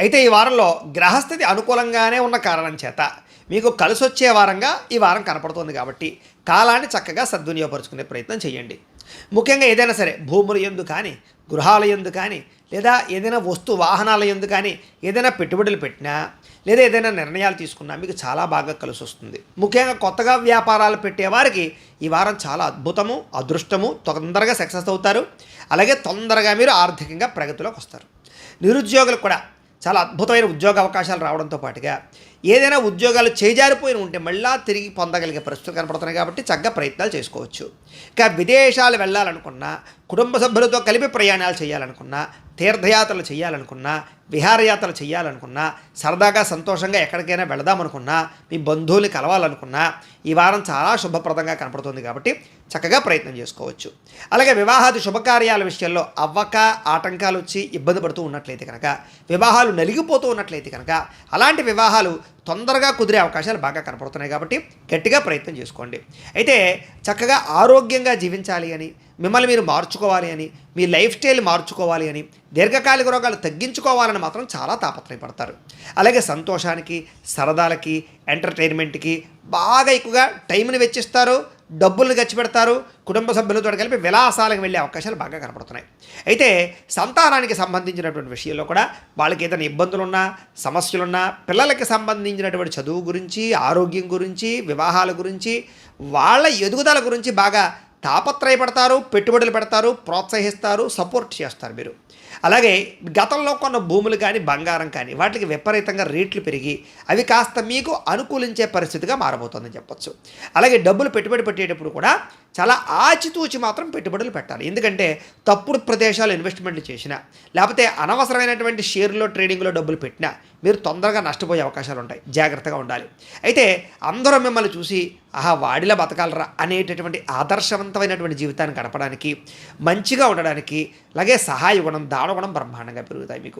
అయితే ఈ వారంలో గ్రహస్థితి అనుకూలంగానే ఉన్న కారణం చేత మీకు కలిసొచ్చే వారంగా ఈ వారం కనపడుతుంది కాబట్టి కాలాన్ని చక్కగా సద్వినియోగపరుచుకునే ప్రయత్నం చేయండి. ముఖ్యంగా ఏదైనా సరే భూముల ఎందు కానీ గృహాల ఎందు కానీ లేదా ఏదైనా వస్తు వాహనాల ఎందు కానీ ఏదైనా పెట్టుబడులు పెట్టినా లేదా ఏదైనా నిర్ణయాలు తీసుకున్నా మీకు చాలా బాగా కలిసి వస్తుంది ముఖ్యంగా కొత్తగా వ్యాపారాలు పెట్టేవారికి ఈ వారం చాలా అద్భుతము అదృష్టము తొందరగా సక్సెస్ అవుతారు. అలాగే తొందరగా మీరు ఆర్థికంగా ప్రగతిలోకి వస్తారు. నిరుద్యోగులు కూడా చాలా అద్భుతమైన ఉద్యోగ అవకాశాలు రావడంతో పాటుగా ఏదైనా ఉద్యోగాలు చేజారిపోయిన ఉంటే మళ్ళా తిరిగి పొందగలిగే పరిస్థితులు కనపడుతున్నాయి కాబట్టి చక్కగా ప్రయత్నాలు చేసుకోవచ్చు. ఇక విదేశాలు వెళ్ళాలనుకున్నా కుటుంబ సభ్యులతో కలిపి ప్రయాణాలు చేయాలనుకున్నా తీర్థయాత్రలు చేయాలనుకున్నా విహారయాత్రలు చేయాలనుకున్నా సరదాగా సంతోషంగా ఎక్కడికైనా వెళదామనుకున్నా మీ బంధువుల్ని కలవాలనుకున్నా ఈ వారం చాలా శుభప్రదంగా కనపడుతుంది కాబట్టి చక్కగా ప్రయత్నం చేసుకోవచ్చు. అలాగే వివాహాది శుభకార్యాల విషయంలో అవ్వక ఆటంకాలు వచ్చి ఇబ్బంది పడుతూ ఉన్నట్లయితే కనుక వివాహాలు నలిగిపోతూ ఉన్నట్లయితే కనుక అలాంటి వివాహాలు తొందరగా కుదిరే అవకాశాలు బాగా కనపడుతున్నాయి కాబట్టి గట్టిగా ప్రయత్నం చేసుకోండి. అయితే చక్కగా ఆరోగ్యంగా జీవించాలి అని మిమ్మల్ని మీరు మార్చుకోవాలి అని మీ లైఫ్ స్టైల్ మార్చుకోవాలి అని దీర్ఘకాలిక రోగాలు తగ్గించుకోవాలని మాత్రం చాలా తాపత్రయపడతారు. అలాగే సంతోషానికి సరదాలకి ఎంటర్టైన్మెంట్కి బాగా ఎక్కువగా టైంని వెచ్చిస్తారు డబ్బులను ఖర్చు పెడతారు కుటుంబ సభ్యులతో కలిపి విలాసాలకు వెళ్ళే అవకాశాలు బాగా కనపడుతున్నాయి. అయితే సంతానానికి సంబంధించినటువంటి విషయంలో కూడా వాళ్ళకి ఏదైనా ఇబ్బందులున్నా సమస్యలున్నా పిల్లలకి సంబంధించినటువంటి చదువు గురించి ఆరోగ్యం గురించి వివాహాల గురించి వాళ్ళ ఎదుగుదల గురించి బాగా తాపత్రయపడతారు పెట్టుబడులు పెడతారు ప్రోత్సహిస్తారు సపోర్ట్ చేస్తారు మీరు. అలాగే గతంలో కొన్న భూములు కానీ బంగారం కానీ వాటికి విపరీతంగా రేట్లు పెరిగి అవి కాస్త మీకు అనుకూలించే పరిస్థితిగా మారబోతుందని చెప్పొచ్చు. అలాగే డబ్బులు పెట్టుబడి పెట్టేటప్పుడు కూడా చాలా ఆచితూచి మాత్రం పెట్టుబడులు పెట్టాలి. ఎందుకంటే తప్పుడు ప్రదేశాలు ఇన్వెస్ట్మెంట్లు చేసినా లేకపోతే అనవసరమైనటువంటి షేర్లో ట్రేడింగ్లో డబ్బులు పెట్టినా మీరు తొందరగా నష్టపోయే అవకాశాలు ఉంటాయి. జాగ్రత్తగా ఉండాలి. అయితే అందరూ మిమ్మల్ని చూసి ఆహా వాడిలా బతకాలరా అనేటటువంటి ఆదర్శవంతమైనటువంటి జీవితాన్ని గడపడానికి మంచిగా ఉండడానికి అలాగే సహాయ గుణం దాన గుణం బ్రహ్మాండంగా పెరుగుతాయి మీకు.